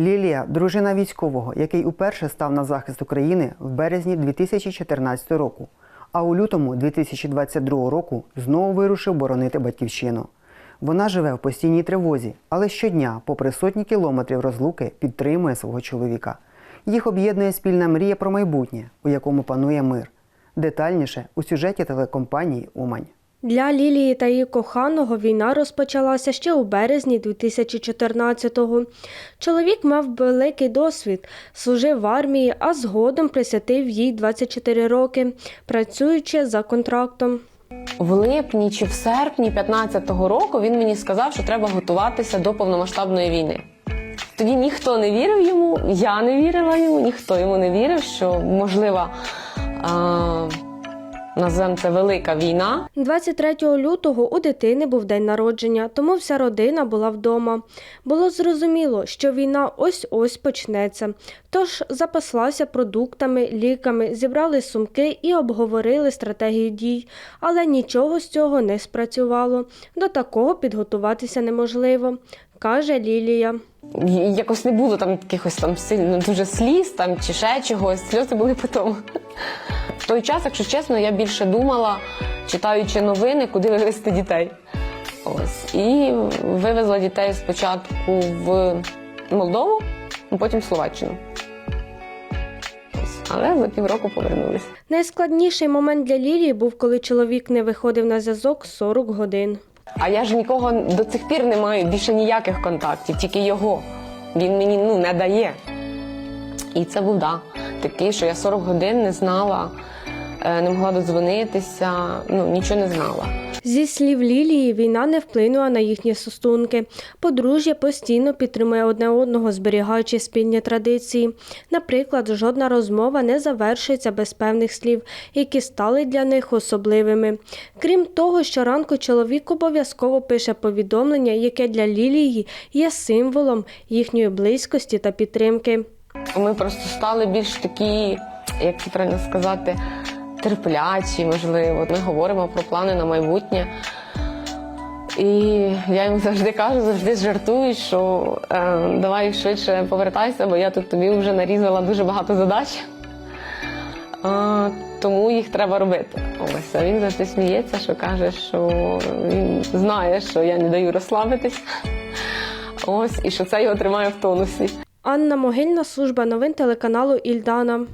Лілія, дружина військового, який уперше став на захист України в березні 2014 року, а у лютому 2022 року знову вирушив боронити батьківщину. Вона живе в постійній тривозі, але щодня, попри сотні кілометрів розлуки, підтримує свого чоловіка. Їх об'єднує спільна мрія про майбутнє, у якому панує мир. Детальніше у сюжеті телекомпанії Умань. Для Лілії та її коханого війна розпочалася ще у березні 2014-го. Чоловік мав великий досвід, служив в армії, а згодом присвятив їй 24 роки, працюючи за контрактом. В липні чи в серпні 15-го року він мені сказав, що треба готуватися до повномасштабної війни. Тоді ніхто не вірив йому, я не вірила йому, ніхто йому не вірив, що можлива а, називаємо це велика війна. 23 лютого у дитини був день народження, тому вся родина була вдома. Було зрозуміло, що війна ось-ось почнеться. Тож запаслася продуктами, ліками, зібрали сумки і обговорили стратегію дій. Але нічого з цього не спрацювало. До такого підготуватися неможливо, каже Лілія. Якось не було там якихось там сильно дуже сліз там чи ще чогось. Сльози були потім. Той час, якщо чесно, я більше думала, читаючи новини, куди вивезти дітей. Ось. І вивезла дітей спочатку в Молдову, а потім в Словаччину. Але за півроку повернулися. Найскладніший момент для Лілії був, коли чоловік не виходив на зв'язок 40 годин. А я ж нікого до цих пір не маю більше ніяких контактів, тільки його. Він мені ну, не дає. І це був да, такий, що я 40 годин не знала, не могла додзвонитися, ну нічого не знала. Зі слів Лілії, війна не вплинула на їхні стосунки. Подружжя постійно підтримує одне одного, зберігаючи спільні традиції. Наприклад, жодна розмова не завершується без певних слів, які стали для них особливими. Крім того, щоранку чоловік обов'язково пише повідомлення, яке для Лілії є символом їхньої близькості та підтримки. Ми просто стали більш такі, як це правильно сказати, терплячі, можливо. Ми говоримо про плани на майбутнє. І я йому завжди кажу, завжди жартую, що е, давай швидше повертайся, бо я тут тобі вже нарізала дуже багато задач. Е, тому їх треба робити. Ось а він завжди сміється, що каже, що він знає, що я не даю розслабитись. Ось, і що це його тримає в тонусі. Анна Могильна, служба новин телеканалу Ільдана.